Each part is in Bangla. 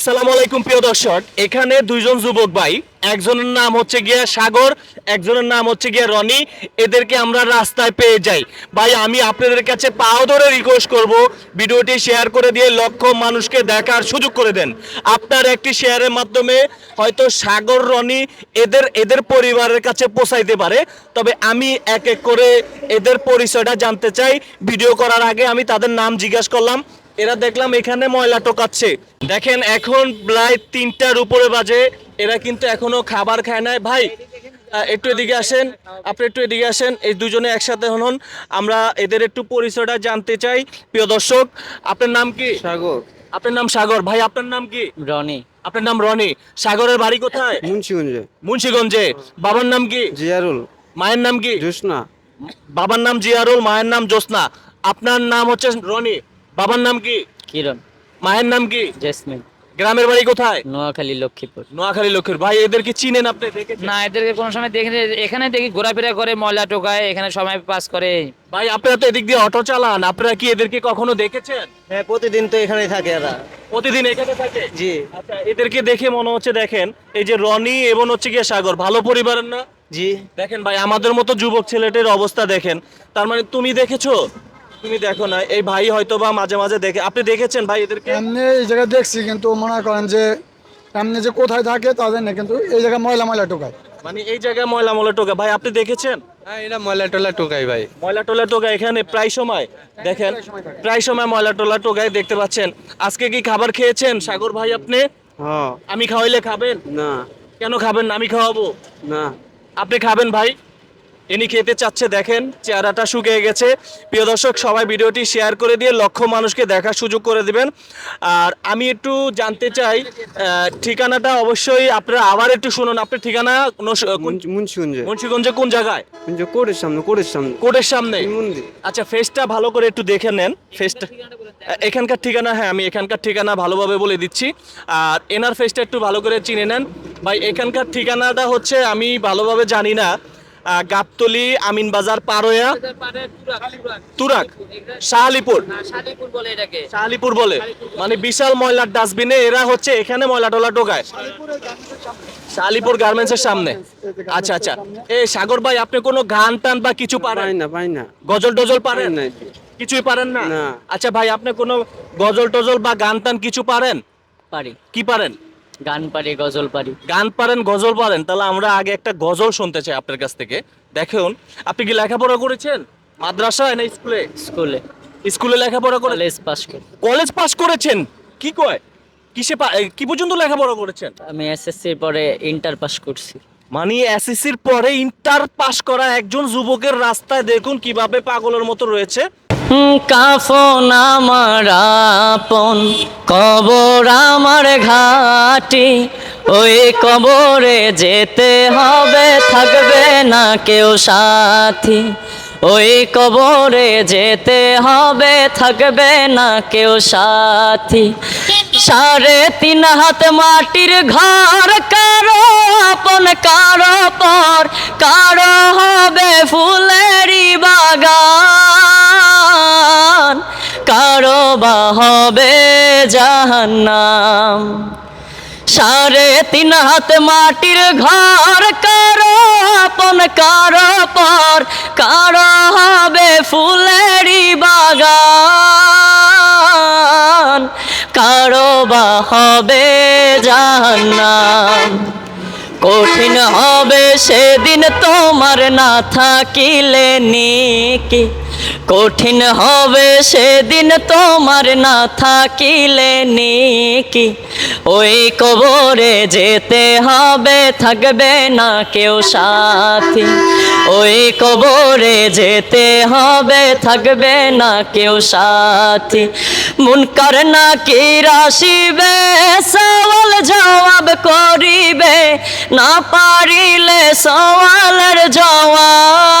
আসসালামু আলাইকুম, প্রিয় দর্শক। এখানে দুইজন যুবক ভাই। একজনের নাম হচ্ছে গিয়ে সাগর, একজনের নাম হচ্ছে গিয়ে রনি। এদেরকে আমরা রাস্তায় পেয়ে যাই। ভাই, আমি আপনাদের কাছে পাও ধরে রিকোয়েস্ট করব। ভিডিওটি শেয়ার করে দিয়ে লক্ষ মানুষকে দেখার সুযোগ করে দেন। আপনার একটি শেয়ারের মাধ্যমে হয়তো সাগর, রনি এদের এদের পরিবারের কাছে পৌঁছাইতে পারে। তবে আমি এক এক করে এদের পরিচয়টা জানতে চাই। ভিডিও করার আগে আমি তাদের নাম জিজ্ঞাসা করলাম। এরা দেখলাম এখানে ময়লা টোকাচ্ছে। দেখেন এখন প্রায় তিনটার উপরে বাজে। এরা কিন্তু এখনও খাবার খায় নাই। ভাই একটু এদিকে আসেন। আপনি একটু এদিকে আসেন। এই দুজনে একসাথে হন আমরা এদের একটু পরিচয়টা জানতে চাই। প্রিয় দর্শক আপনার নাম কি? সাগর। আপনার নাম সাগর। ভাই আপনার নাম কি? রনি। আপনার নাম রনি। সাগরের বাড়ি কোথায়? মুন্সিগঞ্জে। মুন্সিগঞ্জে। বাবার নাম কি? জিয়ারুল। মায়ের নাম কি? জোসনা বাবার নাম জিয়ারুল মায়ের নাম জোসনা আপনার নাম হচ্ছে রনি। বাবার নাম কি? কিরণ। মায়ের নাম কি? জেসমিন। গ্রামের বাড়ি কোথায়? নোয়াখালী লক্ষ্মীপুর। নোয়াখালী লক্ষ্মীর ভাই এদেরকে চিনেন আপনি? দেখেছেন? না এদেরকে কোনো সময় দেখি এখানে দেখি ঘোরাফেরা করে ময়লা টোকায় এখানে সময় পাস করে। ভাই আপনারা তো এদিক দিয়ে অটো চালান। আপনারা কি এদেরকে কখনো দেখেছেন? হ্যাঁ প্রতিদিন তো এখানেই থাকে এরা। প্রতিদিন এখানে থাকে? জি। আচ্ছা এদেরকে দেখে মনে হচ্ছে দেখেন এই যে রনি এবং হচ্ছে গিয়ে সাগর। ভালো পরিবারের না? জি। দেখেন ভাই আমাদের মতো যুবক ছেলেটির অবস্থা দেখেন। তার মানে তুমি দেখেছ? তুমি দেখো না এই ভাই হয়তো বা মাঝে মাঝে দেখে আপনি দেখেছেন ভাই এদেরকে? এমনি এই জায়গায় দেখছি কিন্তু মনে করেন যে এমনি যে কোথায় থাকে তাদের না কিন্তু এই জায়গায় ময়লা ময়লা টোকায় মানে এই জায়গায় ময়লা ময়লা টোকা ভাই আপনি দেখেছেন? হ্যাঁ এটা ময়লা টলা টোকাই ভাই। ময়লা টোলা টোকা এখানে প্রায় সময় দেখেন প্রায় সময় ময়লা টোলা টোকায় দেখতে পাচ্ছেন। আজকে কি খাবার খেয়েছেন? সাগর ভাই আপনি? হ্যাঁ। আমি খাওয়াইলে খাবেন? না। কেন খাবেন না? আমি খাওয়াবো। না। আপনি খাবেন ভাই? ইনি খেতে চাচ্ছে দেখেন চেহারাটা শুকিয়ে গেছে। প্রিয় দর্শক সবাই ভিডিওটি শেয়ার করে দিয়ে লক্ষ মানুষকে দেখার সুযোগ করে দিবেন। আর আমি একটু জানতে চাই ঠিকানাটা অবশ্যই আপনারা আবার একটু শুনুন। আপনার ঠিকানা নস- কোন- মুন্সিগঞ্জে। মুন্সিগঞ্জে কোন জায়গায়? কোর্টের সামনে কোর্টের সামনে। কোর্টের সামনে? আচ্ছা ফেসটা ভালো করে একটু দেখে নেন। ফেসটা এখানকার ঠিকানা হ্যাঁ আমি এখানকার ঠিকানা ভালোভাবে বলে দিচ্ছি। আর এনার ফেসটা একটু ভালো করে চিনে নেন। ভাই এখানকার ঠিকানাটা হচ্ছে আমি ভালোভাবে জানি না। গাবতলি আমিন বাজার পারোয়া তুরাক শাহালিপুর। বলে এটাকে। শাহালিপুর বলে। মানে বিশাল ময়লার ডাস্টবিনে এরা হচ্ছে এখানে ময়লা টলা টোকায় শাহালিপুর গার্মেন্টসের সামনে। আচ্ছা আচ্ছা। এই সাগর ভাই আপনি কোনো গান টান বা কিছু পারেন? না পাই না। গজল টজল পারেন? না। কিছুই পারেন না? না। আচ্ছা ভাই আপনি কোনো গজল টজল বা গান টান কিছু পারেন? পারি। কি পারেন? গান পারি গজল পারি। গান পারেন গজল পারেন তাহলে আমরা আগে একটা গজল শুনতে চাই আপনার কাছ থেকে। দেখুন আপনি কি লেখাপড়া করেছেন? মাদ্রাসায় না স্কুলে? স্কুলে। স্কুলে লেখাপড়া করে কলেজ পাস করে কলেজ পাস করেছেন? কি কয়? কিসে কি পর্যন্ত লেখাপড়া করেছেন? আমি এসএসসির পরে ইন্টার পাস করছি। মানে এসএসসির পরে ইন্টার পাস করা একজন যুবকের রাস্তায় দেখুন কীভাবে পাগলের মতো রয়েছে। কাফন আমার আপন। কবর আমার ঘাটি, ওই কবরে যেতে হবে, থাকবে না কেউ সাথী। ওই কবরে যেতে হবে, থাকবে না কেউ সাথী। সাড়ে তিন হাত মাটির ঘর, কারও আপন, কারও পর। কারও হবে ফুলেরই বাগান। হবে জাহান্নাম। সাড়ে তিন হাত মাটির ঘর, কারও আপন, কারও পর, কারও হবে ফুলেরই বাগান। কারও বা হবে জাহান্নাম। কঠিন হবে সেদিন তোমার না থাকিলে নিকি। কঠিন হবে সেদিন তোমার না থাকিলে নিকি? ওই কবরে যেতে হবে, থাকবে না কেউ সাথী। ওই কবরে যেতে হবে, থাকবে না কেউ সাথী। মুনকার না কি রাশিবে, সওয়াল জবাব করিবে। না পারিলে সওয়ালের জবাব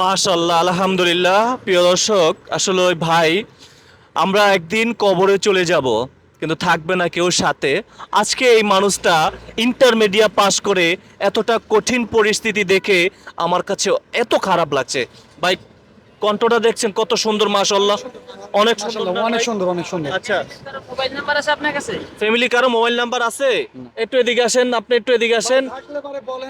মাশাল্লাহ আলহামদুলিল্লাহ। প্রিয় দর্শক, আসলে ওই ভাই, আমরা একদিন কবরে চলে যাব, কিন্তু থাকবে না কেউ সাথে। আজকে এই মানুষটা ইন্টারমিডিয়া পাস করে এতটা কঠিন পরিস্থিতি দেখে আমার কাছে এত খারাপ লাগছে। ভাই কণ্ঠটা দেখছেন কত সুন্দর মাশাল্লাহ অনেক সুন্দর অনেক সুন্দর অনেক সুন্দর। আচ্ছা। মোবাইল নাম্বার আছে আপনার কাছে? ফ্যামিলি কারও মোবাইল নাম্বার আছে? একটু এদিকে আসেন আপনি একটু এদিকে আসেন।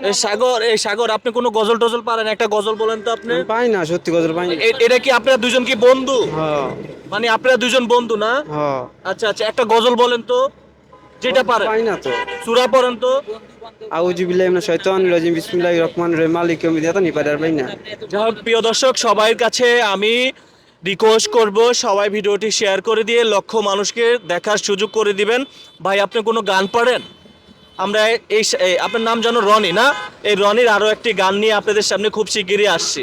এই সাগর এই সাগর আপনি কোনো গজল টজল পারেন? একটা গজল বলেন তো আপনি। পাই না সত্যি গজল পাই এটা কি আপনারা দুজন কি বন্ধু? হ্যাঁ। মানে আপনারা দুজন বন্ধু না? হ্যাঁ। আচ্ছা আচ্ছা একটা গজল বলেন তো। যেটা পারেন পাই না তো। সূরা পড়েন তো। আউযু বিল্লাহি মিনাশ শাইতানির রাজিম। বিসমিল্লাহির রহমানির রহিম। মালিক ইয়াউমিদ্দিন। নি পারার পাই না। যাই হোক প্রিয় দর্শক সবার কাছে আমি রিকোয়েস্ট করব সবাই ভিডিওটি শেয়ার করে দিয়ে লক্ষ মানুষকে দেখার সুযোগ করে দিবেন। ভাই আপনি কোনো গান পারেন? আমরা এই আপনার নাম জানো রনি না? এই রনির আরও একটি গান নিয়ে আপনাদের সামনে খুব শিগগিরই আসছি।